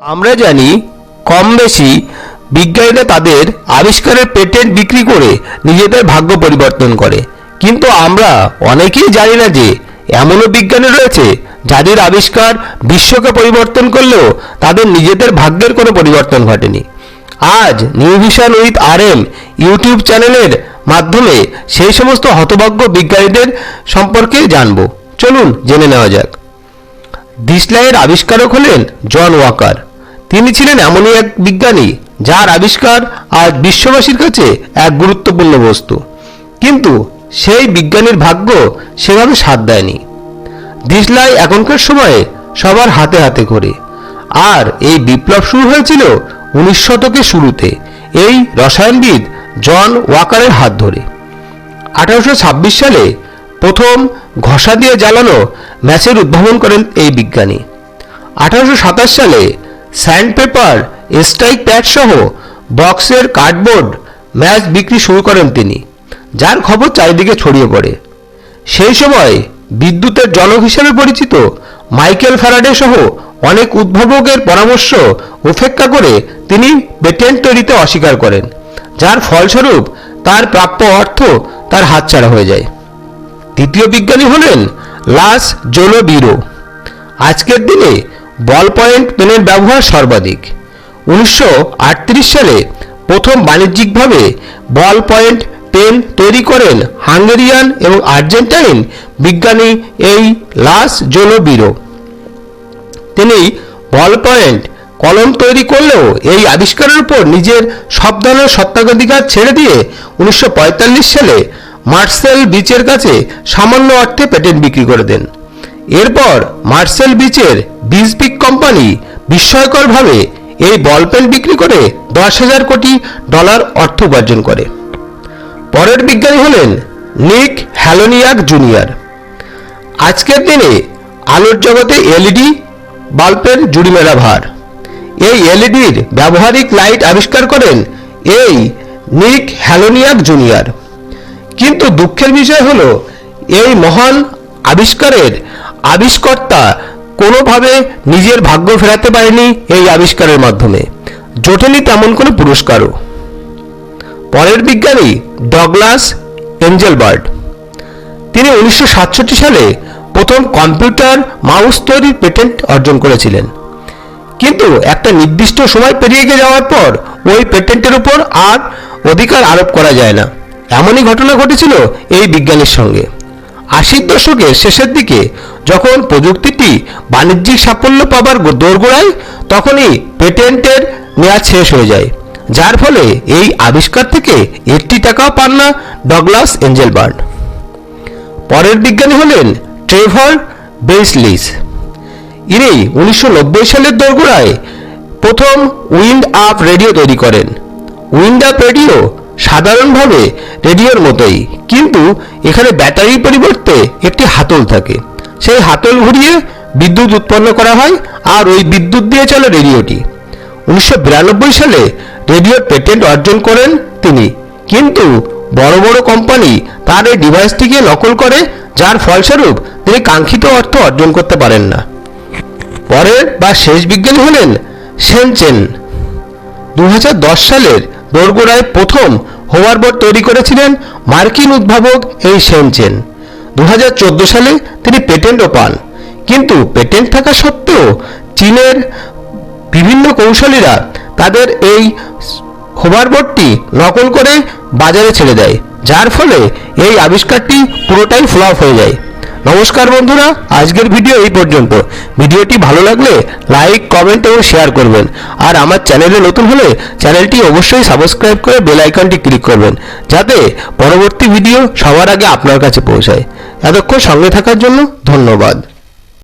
আমরা জানি কম বেশি বিজ্ঞানীরা তাদের আবিষ্কারের পেটেন্ট বিক্রি করে নিজেদের ভাগ্য পরিবর্তন করে। কিন্তু আমরা অনেকেই জানি না যে এমনও বিজ্ঞানী রয়েছে যাদের আবিষ্কার বিশ্বকে পরিবর্তন করলেও তাদের নিজেদের ভাগ্যের কোনো পরিবর্তন ঘটেনি। আজ New Vision with R M YouTube চ্যানেলের মাধ্যমে সেই সমস্ত হতভাগ্য বিজ্ঞানীদের সম্পর্কে জানব। চলুন জেনে নেওয়া যাক। দিসলাইয়ের আবিষ্কারক হলেন জন ওয়াকার। তিনি ছিলেন এমনই এক বিজ্ঞানী, যার আবিষ্কার আজ বিশ্ববাসীর কাছে এক গুরুত্বপূর্ণ বস্তু। কিন্তু সেই বিজ্ঞানীর ভাগ্য সেভাবে সাথ দেয়নি। দিসলাই এখনকার সময়ে সবার হাতে হাতে করে। আর এই বিপ্লব শুরু হয়েছিল উনিশ শতকের শুরুতে, এই রসায়নবিদ জন ওয়াকারের হাত ধরে। আঠারোশো ছাব্বিশ সালে প্রথম ঘষা দিয়ে জ্বালানো ম্যাচের উদ্ভাবন করেন এই বিজ্ঞানী। আঠারোশো সাতাশ সালে স্যান্ড পেপার স্ট্রাইক প্যাড সহ বক্সের কার্ডবোর্ড ম্যাচ বিক্রি শুরু করেন তিনি, যার খবর চারিদিকে ছড়িয়ে পড়ে। সেই সময় বিদ্যুতের জনক হিসেবে পরিচিত মাইকেল ফ্যারাডে সহ অনেক উদ্ভাবকের পরামর্শ উপেক্ষা করে তিনি পেটেন্ট তৈরিতে অস্বীকার করেন, যার ফলস্বরূপ তার প্রাপ্য অর্থ তার হাতছাড়া হয়ে যায়। তৃতীয় বিজ্ঞানী হলেন লাস জোলো বিরো আজকের দিনে বল পয়েন্ট পেনের ব্যবহার সর্বাধিক। উনিশশো আটত্রিশ সালে প্রথম বাণিজ্যিকভাবে বল পয়েন্ট পেন তৈরি করেন হাঙ্গেরিয়ান এবং আর্জেন্টাইন বিজ্ঞানী এই লাস জোলো বিরো তিনি বল পয়েন্ট কলম তৈরি করলেও এই আবিষ্কারের উপর নিজের সব ধরনের সত্ত্বাধিকার ছেড়ে দিয়ে উনিশশো পঁয়তাল্লিশ সালে মার্সেল বিচের কাছে সামান্য অর্থে পেটেন্ট বিক্রি করে দেন। এরপর মার্সেল বিচের বিজপিক কোম্পানি বিস্ময়করভাবে এই বল পেন বিক্রি করে দশ হাজার কোটি ডলার অর্থ উপার্জন করে। পরের বিজ্ঞানী হলেন নিক হ্যালোনিয়াক জুনিয়র। আজকের দিনে আলোর জগতে এলইডি, বাল্বের জুড়ি মেলা ভার। এই এলইডির ব্যবহারিক লাইট আবিষ্কার করেন এই নিক হ্যালোনিয়াক জুনিয়র। কিন্তু দুঃখের বিষয় হলো, এই মহান আবিষ্কারের আবিষ্কর্তা কোনোভাবে নিজের ভাগ্য ফেরাতে পারেনি এই আবিষ্কারের মাধ্যমে। জোটেনি তেমন কোনো পুরস্কারও। পরের বিজ্ঞানী ডগলাস এঞ্জেলবার্ড তিনি উনিশশো সাতষট্টি সালে প্রথম কম্পিউটার মাউস তৈরির পেটেন্ট অর্জন করেছিলেন। কিন্তু একটা নির্দিষ্ট সময় পেরিয়ে গিয়ে যাওয়ার পর ওই পেটেন্টের উপর আর অধিকার আরোপ করা যায় না। এমনই ঘটনা ঘটেছিল এই বিজ্ঞানীর সঙ্গে। আশির দশকের শেষের দিকে যখন প্রযুক্তিটি বাণিজ্যিক সাফল্য পাবার দোরগোড়ায়, তখনই পেটেন্টের মেয়াদ শেষ হয়ে যায়। যার ফলে এই আবিষ্কার থেকে একটি টাকাও পান না ডগলাস এঞ্জেলবার্ড পরের বিজ্ঞানী হলেন ট্রেভর বেসলিস ইনি উনিশশো নব্বই সালের দোরগোড়ায় প্রথম উইন্ড আপ রেডিও তৈরি করেন। উইন্ড আপ রেডিও সাধারণভাবে রেডিওর মতোই। কিন্তু এখানে ব্যাটারির পরিবর্তে একটি হাতল থাকে। সেই হাতল ঘুরিয়ে বিদ্যুৎ উৎপন্ন করা হয় আর ওই বিদ্যুৎ দিয়ে চলে রেডিওটি। উনিশশো বিরানব্বই সালে রেডিওর পেটেন্ট অর্জন করেন তিনি। কিন্তু বড় বড় কোম্পানি তার এই ডিভাইসটিকে নকল করে, যার ফলস্বরূপ তিনি কাঙ্ক্ষিত অর্থ অর্জন করতে পারেন না। পরের বা শেষ বিজ্ঞানী হলেন সেনচেন। দু হাজার দশ সালের দোরগোড়ায় প্রথম হোভারবোর্ড তৈরি করেছিলেন মার্কিন উদ্ভাবক এই সেনচেন দু হাজার চোদ্দ সালে তিনি পেটেন্টও পান। কিন্তু পেটেন্ট থাকা সত্ত্বেও চীনের বিভিন্ন কৌশলীরা তাদের এই হোভারবোর্ডটি নকল করে বাজারে ছেড়ে দেয়, যার ফলে এই আবিষ্কারটি পুরোটাই ফ্লপ হয়ে যায়। নমস্কার বন্ধুরা, আজকের ভিডিও এই পর্যন্ত। ভিডিওটি ভালো লাগলে লাইক, কমেন্ট এবং শেয়ার করবেন। আর আমার চ্যানেলে নতুন হলে চ্যানেলটি অবশ্যই সাবস্ক্রাইব করে বেল আইকনটি ক্লিক করবেন, যাতে পরবর্তী ভিডিও সবার আগে আপনার কাছে পৌঁছায়। এতক্ষণ সঙ্গে থাকার জন্য ধন্যবাদ।